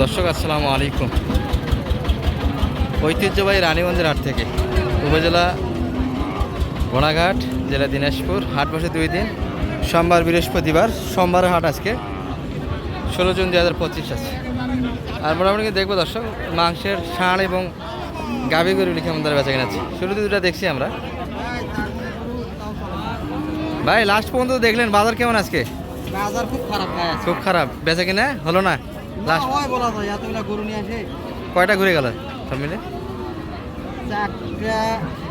দর্শক আসসালামু আলাইকুম। ঐতিহ্যবাহী রানীগঞ্জের হাট থেকে উপজেলা ঘোড়াঘাট জেলা দিনাজপুর হাট বসে দুই দিন। সোমবার বৃহস্পতিবার সোমবার হাট আজকে। ষোলো জুন দু হাজার পঁচিশ আছে। আর মোটামুটি দেখব দর্শক মাংসের ষাঁড় এবং গাভি গরুগুলি কেমন দ্বারা বেচা কিনা আছে শুরুতে দুটা দেখছি আমরা। ভাই লাস্ট পর্যন্ত দেখলেন বাজার কেমন আজকে? বাজার খুব খারাপ খুব খারাপ। বেচা কিনা হলো না? লাস্ট হয় বলা যায় এতগুলা গরু নিয়ে আসে। কয়টা ঘুরে গেল সব মিলে? চারটা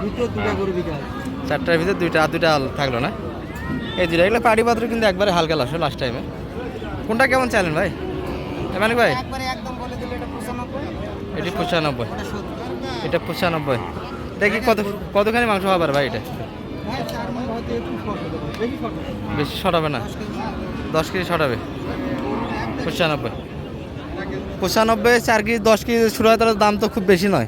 দুটো দুটা গরু বিকা হয়। চারটার ভিতরে দুইটা আর দুইটা থাকল না? এই দুইটা এগুলো পাড়ি পাত্র কিন্তু একবারে হালকা লাগছে লাস্ট টাইমে কোনটা কেমন চাইলেন ভাই? এমানিক ভাই? এটা পঁচানব্বই। এটি পঁচানব্বই। দেখি কত কতখানি মাংস হবার ভাই এটা? মন শর্ট বেশি সরাবে না। দশ কেজি সরাবে পঁচানব্বই। পঁচানব্বই, চার কেজি, দশ কেজি শুরু হয় দাম তো খুব বেশি নয়।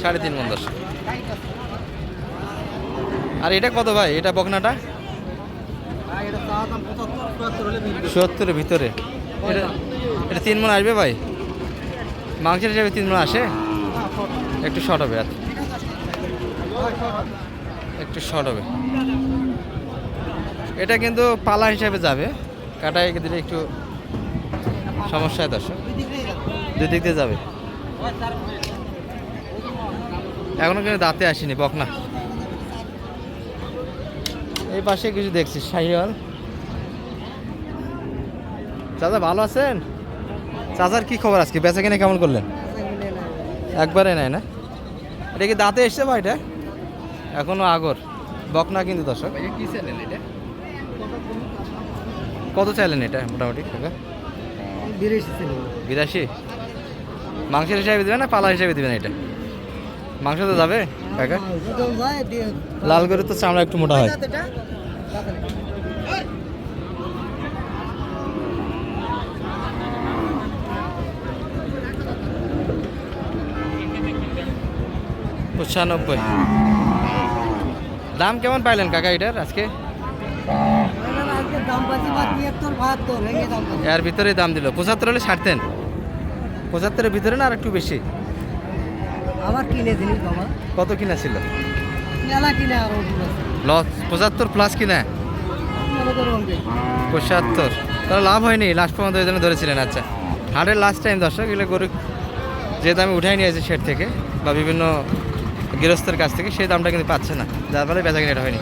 সাড়ে তিন দশ। আর এটা কত ভাই? এটা বকনাটা। সত্তরের ভিতরে। এটা এটা তিন মন আসবে ভাই? মাংসের হিসাবে তিন মন আসে? একটু শর্ট হবে আর একটু শর্ট হবে। এটা কিন্তু পালা হিসাবে যাবে। কাটায় দিলে একটু সমস্যা দর্শক। দুই দিক দিয়ে যাবে। এখনও কিন্তু দাঁতে আসেনি বকনা এই পাশে কিছু দেখছি, শাহিওয়াল। চাচা ভালো আছেন? চাচার কি খবর আজকে? বেচা কিনে কেমন করলেন। একবারে নাই না। এটা কি দাঁতে এসছে ভাই এটা? এখনও আগর। বকনা কিন্তু দর্শক। এটা কত চাইলেন এটা মোটামুটি? কাকা? বিরাশি মাংসের হিসাবে দেবেন না পালা হিসাবে দেবেন এটা? মাংস তো যাবে কাকা? হ্যাঁ, লাল গরুর তো চামড়া একটু মোটা হয়। পঁচানব্বই। দাম কেমন পাইলেন কাকা এটার আজকে? এর ভিতরেই দাম দিল। পঁচাত্তর হলে ছাড়তেন পঁচাত্তরের ভিতরে না আর একটু বেশি? আবার কিনে বাবা। কত কিনা ছিল? লস পঁচাত্তর প্লাস কিনা। পঁচাত্তর। তাহলে লাভ হয়নি লাস্ট পর্যন্ত ওই জন্য ধরেছিলেন আচ্ছা। হাটের লাস্ট টাইম দর্শক এগুলো গরু যে দামে উঠাই নিয়েছে শেড থেকে বা বিভিন্ন গৃহস্থের কাছ থেকে সেই দামটা কিন্তু পাচ্ছে না। যার ফলে বেচা কিনা হয়নি।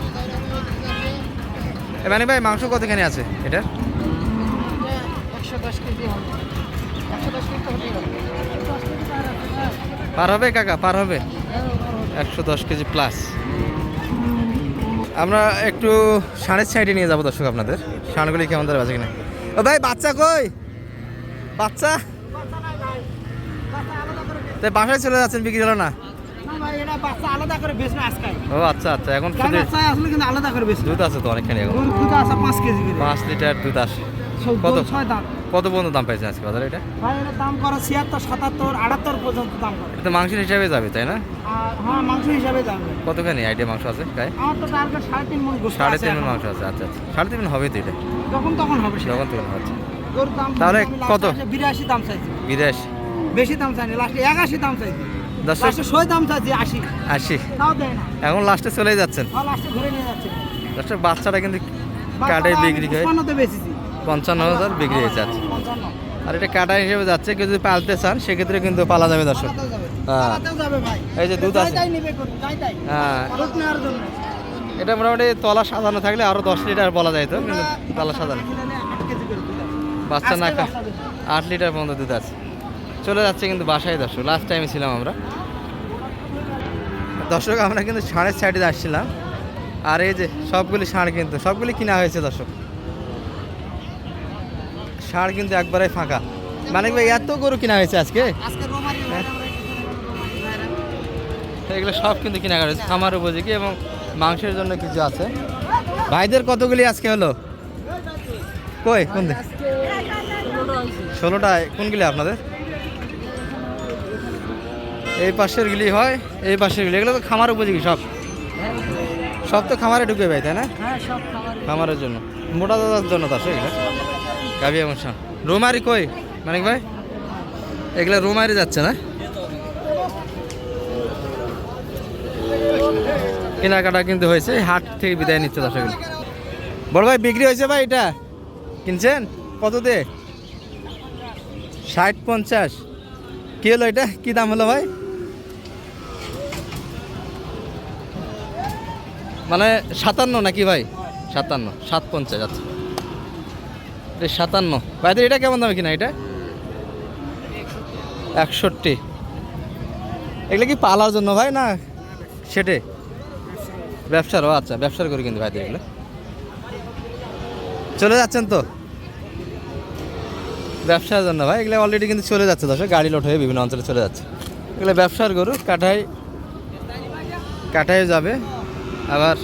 এবারে ভাই মাংস কতখানি আছে? এটার আছে না। পার। হবে কাকা পার হবে। একশো দশ কেজি প্লাস আমরা একটু ষাঁড়ের সাইডে নিয়ে যাব দর্শক আপনাদের। ষাঁড়গুলি কেমন ধরে বাজে কিনা? ও ভাই বাচ্চা কই? বাচ্চা? তাই বাসায় চলে যাচ্ছেন বিক্রি হলো না? আলাদা করে ও আচ্ছা আচ্ছা এখন কিন্তু আলাদা করে। দুধ আছে তো অনেকখানি এখন। দুধ আছে পাঁচ কেজি পাঁচ লিটার দুধ আসে কত? ছয় দাম। কত পর্যন্ত দাম পাইছে আজকে বাজারে এটা? ভাই, এটার দাম করে ছিয়াত্তর, সাতাত্তর, আটাত্তর পর্যন্ত দাম করে। এটা মাংসের হিসাবে যাবে তাই না? হ্যাঁ, মাংস হিসাবে দাম কতখানি আইডিয়া মাংস আছে গায়ে? আমার তো টার্গেট সাড়ে তিন সাড়ে তিন মাংস আছে আচ্ছা আচ্ছা। সাড়ে তিন মণ হবে তো এটা? যখন তখন হবে যখন তখন আচ্ছা। তাহলে কত? বিরাশি দাম চাইছি। বিদেশ বেশি দাম চাইনি লাস্টে একাশি দাম চাইছি। আশি। এখন লাস্টে চলে যাচ্ছেন। তাও লাস্টে ঘুরে নিয়ে যাচ্ছে। দর্শক বাচ্চাটা কিন্তু কাটায় বিক্রি হয় পঞ্চান্ন হাজার বিক্রি হয়েছে আচ্ছা আর এটা কাটা হিসেবে যাচ্ছে কেউ যদি পালতে চান সেক্ষেত্রে কিন্তু পালা যাবে দর্শক। হ্যাঁ। এই যে দুধ আছে। হ্যাঁ। এটা মোটামুটি তলা সাজানো থাকলে আরও দশ লিটার বলা যায় তো কিন্তু তলা সাজানো। বাচ্চা না। আট লিটার পর্যন্ত দুধ আছে। চলে যাচ্ছে কিন্তু বাসায় দর্শক লাস্ট টাইমে ছিলাম আমরা। দর্শক আমরা কিন্তু ষাঁড়ের সাইডে আসছিলাম। আর এই যে সবগুলি ষাঁড় কিন্তু সবগুলি কিনা হয়েছে দর্শক। ষাঁড় কিন্তু একবারে ফাঁকা। মানে ভাই এত গরু কিনা হয়েছে আজকে। এগুলো সব কিন্তু কিনা হয়েছে খামার উপযোগী এবং মাংসের জন্য কিছু আছে। ভাইদের কতগুলি আজকে হলো? কই কোন দিক ষোলোটা কোনগুলি আপনাদের? এই পাশের গুলি হয় এই পাশের গুলি। এগুলো তো খামার উপযোগী সব। সব তো খামারে ঢুকে ভাই তাই না? হ্যাঁ সব খামারের জন্য। মোটা দাদার জন্য তো আসে এগুলো। গাভি এবং রোমারি কই মানিক ভাই? এগুলো রোমারি যাচ্ছে না? কেনাকাটা কিন্তু হয়েছে হাট থেকে বিদায় নিচ্ছে দর্শক। বড় ভাই বিক্রি হয়েছে ভাই এটা? কিনছেন? কত দে ষাট পঞ্চাশ। কি হলো এটা? কী দাম হলো ভাই? মানে সাতান্ন নাকি ভাই? সাতান্ন, সাত পঞ্চাশ আচ্ছা। সাতান্ন। ভাইদের এটা কেমন দামে কিনা এটা? একষট্টি। এগুলো কি পালার জন্য ভাই না সেটে? ব্যবসার, ও আচ্ছা ব্যবসার করে কিন্তু ভাইদের এগুলো। চলে যাচ্ছেন তো? ব্যবসার জন্য ভাই, এগুলো অলরেডি কিন্তু চলে যাচ্ছে দর্শক, গাড়ি লোড হয়ে বিভিন্ন অঞ্চলে চলে যাচ্ছে। এগুলো ব্যবসার গরু, কাঠাই কাঠাইও যাবে। আবার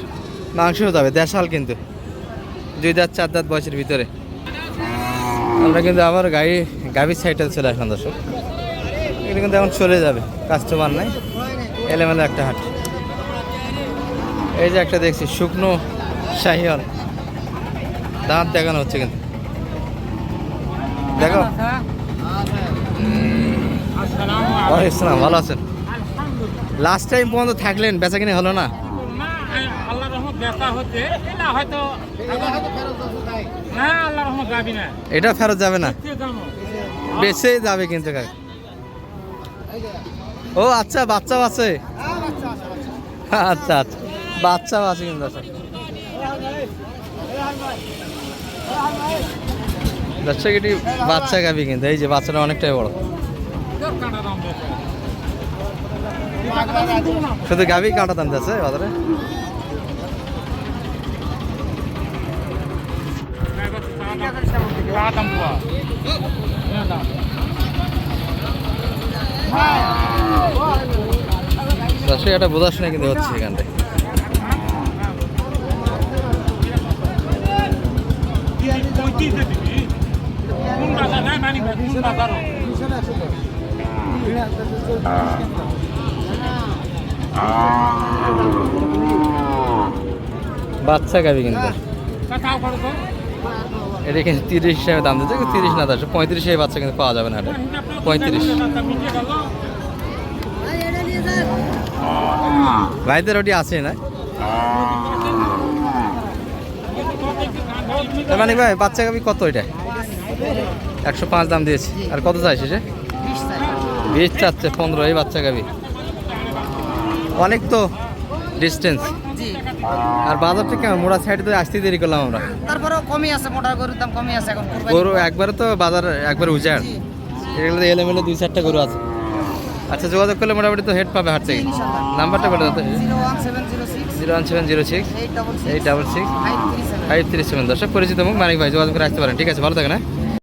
মাংসও যাবে দেশাল কিন্তু। দুই দাঁত, চার দাঁত বয়সের ভিতরে। আমরা কিন্তু আবার গাড়ি, গাভীর সাইডে চলে আসলাম, দর্শক। এগুলো কিন্তু এখন চলে যাবে কাস্টমার নাই। এলেমেলে একটা হাট। এই যে একটা দেখছি, শুকনো শাহিওয়াল। দাঁত দেখানো হচ্ছে কিন্তু। দেখো। ভালো আছেন? লাস্ট টাইম পর্যন্ত থাকলেন, বেচা কিনে হলো না? আল্লাহ রহমত ব্যথা হচ্ছে। এটা হয়তো না আল্লাহ রহমত যাবি না। এটা ফেরত যাবে না? কে বেঁচে যাবে কিন্তু। ও আচ্ছা বাচ্চাও আছে? আচ্ছা আচ্ছা। বাচ্চাও আছে কিন্তু দর্শক এটি বাচ্চা গাবি কিন্তু এই যে বাচ্চাটা অনেকটাই বড়। শুধু গাবি কাটা দাম বাজারে? দর্শক এটা কিন্তু হচ্ছে এখানটায় বাচ্চা গাবি কিন্তু। এটা কিন্তু তিরিশ হিসাবে দাম দিচ্ছে তিরিশ না দর্শক পঁয়ত্রিশ এই বাচ্চা কিন্তু পাওয়া যাবে না হাটে পঁয়ত্রিশ। ভাইদের ওটি আছে না? মানে ভাই, বাচ্চা গাবি কত এটা? একশো পাঁচ দাম দিয়েছি। আর কত চাইছে সে? বিশ চাচ্ছে, পনেরো, এই বাচ্চা গাবি। অনেক তো ডিস্টেন্স জি। আর বাজার থেকে মোড়া সাইডে তো আসতে দেরি করলাম আমরা। তারপরেও কমই আছে মোটা গরুর দাম কমই আছে এখন। গরু একবারে তো বাজার একবারে উজাড়। এগুলো এলোমেলো দুই চারটা গরু আছে। আচ্ছা যোগাযোগ করলে মোটামুটি তো হেড পাবে হাট থেকে। নাম্বারটা বলে দাও zero one seven zero six. Eight double six. Five three seven. দর্শক পরিচিত মুখ মানিক ভাই যোগাযোগ করে আসতে পারেন। ঠিক আছে ভালো থাকে হ্যাঁ?